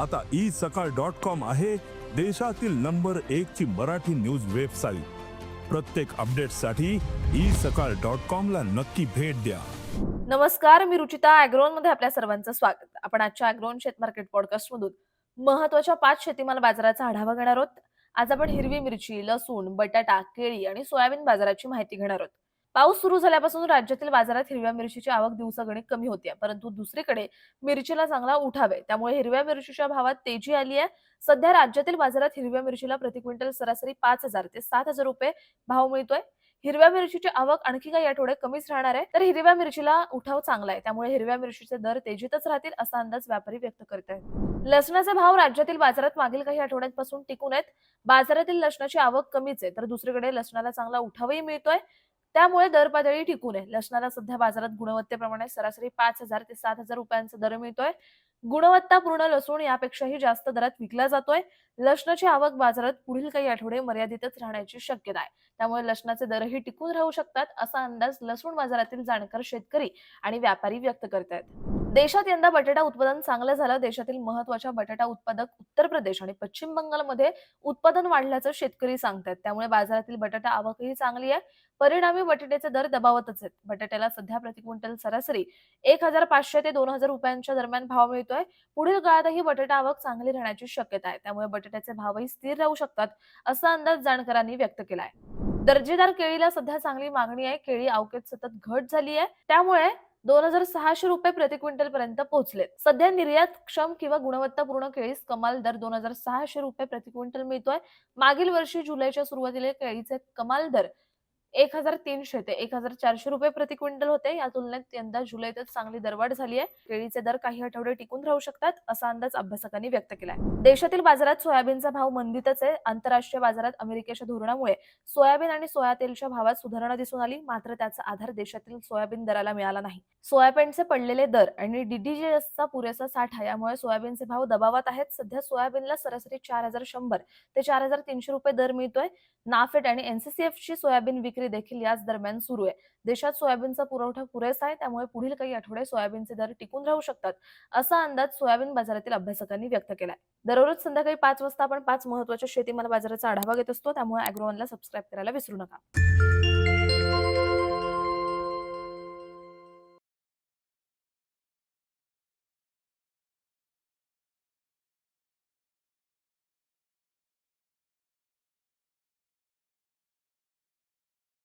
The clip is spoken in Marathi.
आता ई सकाळ डॉट कॉम आहे देशातील नंबर एक ची मराठी न्यूज वेबसाईट. प्रत्येक अपडेटसाठी ई सकाळ डॉट कॉम ला नक्की भेट द्या. नमस्कार मी रुचिता अॅग्रोनमध्ये आपल्या सर्वांचं स्वागत. आपण आजच्या अॅग्रोन शेत मार्केट पॉडकास्ट मधून महत्त्वाच्या पाच शेतीमाल बाजाराचा आढावा घेणार आहोत. आज आपण हिरवी मिरची लसूण बटाटा केळी आणि सोयाबीन बाजाराची माहिती घेणार आहोत. पाऊस सुरू झाल्यापासून राज्यातील बाजारात हिरव्या मिरचीची आवक दिवसागणिक कमी होती परंतु दुसरीकडे मिरचीला चांगला उठावे त्यामुळे हिरव्या मिरचीच्या भावात तेजी आली आहे. सध्या राज्यातील बाजारात हिरव्या मिरचीला प्रति क्विंटल सरासरी पाच हजार ते सात हजार रुपये भाव मिळतोय. हिरव्या मिरचीची आवक आणखी काही आठवडे कमीच राहणार आहे. तर हिरव्या मिरचीला उठाव चांगला आहे. त्यामुळे हिरव्या मिरचीचे दर तेजीतच राहतील असा अंदाज व्यापारी व्यक्त करत आहेत लसणाचे भाव राज्यातील बाजारात मागील काही आठवड्यांपासून टिकून आहेत. बाजारातील लसणाची आवक कमीच आहे. तर दुसरीकडे लसणाला चांगला उठावही मिळतोय. त्यामुळे दर पातळी टिकून आहे. लसणाला सध्या बाजारात गुणवत्तेप्रमाणे सरासरी पाच हजार ते सात हजार रुपयांचा दर मिळतोय. गुणवत्तापूर्ण लसूण यापेक्षाही जास्त दरात विकला जातोय. लसणाची आवक बाजारात पुढील काही आठवडे मर्यादितच राहण्याची शक्यता आहे. त्यामुळे लसणाचे दरही टिकून राहू शकतात असा अंदाज लसूण बाजारातील जाणकार शेतकरी आणि व्यापारी व्यक्त करत आहेत देशात यंदा बटाटा उत्पादन चांगलं झालं. देशातील महत्त्वाच्या बटाटा उत्पादक उत्तर प्रदेश आणि पश्चिम बंगालमध्ये उत्पादन वाढल्याचं शेतकरी सांगतात त्यामुळे बाजारातील बटाटा आवकही चांगली आहे. परिणामी बटाट्याचे दर दबावतच आहेत. बटाट्याला सध्या प्रति क्विंटल सरासरी एक हजार पाचशे ते दोन हजार रुपयांच्या दरम्यान भाव मिळतोय. पुढील काळातही बटाटा आवक चांगली राहण्याची शक्यता आहे. त्यामुळे बटाट्याचे भावही स्थिर राहू शकतात असा अंदाज जाणकारांनी व्यक्त केलाय. दर्जेदार केळीला सध्या चांगली मागणी आहे. केळी अवकेत सतत घट झाली आहे. त्यामुळे दोन हजार सहाशे रुपये प्रति क्विंटल पर्यंत पोहोचले. सध्या निर्यात क्षम किंवा गुणवत्तापूर्ण केळीस कमाल दर दोन हजार सहाशे रुपये प्रति क्विंटल मिळतोय. मागील वर्षी जुलैच्या सुरुवातीला केळीचे कमाल दर एक हजार तीनशे ते एक हजार चारशे रुपये प्रति क्विंटल होते. या तुलनेत यंदा जुलैतच चांगली दरवाढ झाली आहे. केळीचे दर काही आठवडे टिकून राहू शकतात असा अंदाज अभ्यासकांनी व्यक्त केलाय. देशातील बाजारात सोयाबीनचा भाव मंदीतच आहे. आंतरराष्ट्रीय बाजारात अमेरिकेच्या धोरणामुळे सोयाबीन आणि सोया तेलच्या भावात सुधारणा दिसून आली. मात्र त्याचा आधार देशातील सोयाबीन दराला मिळाला नाही. सोयाबीनचे पडलेले दर आणि डीडीजीएसचा पुरेसा साठा यामुळे सोयाबीनचे भाव दबावात आहेत. सध्या सोयाबीनला सरासरी चार हजार शंभर ते चार हजार तीनशे रुपये दर मिळतोय. नाफेड आणि एनसीसीएफ ची सोयाबीन विक्री देखील याच दरम्यान सुरू आहे. देशात सोयाबीनचा पुरवठा पुरेसा आहे त्यामुळे पुढील काही आठवडे सोयाबीनचे दर टिकून राहू शकतात असा अंदाज सोयाबीन बाजारातील अभ्यासकांनी व्यक्त केलाय. दररोज संध्याकाळी पाच वाजता आपण पाच महत्त्वाच्या शेतीमाल बाजाराचा आढावा घेत असतो त्यामुळे अॅग्रोवनला सबस्क्राईब करायला विसरू नका.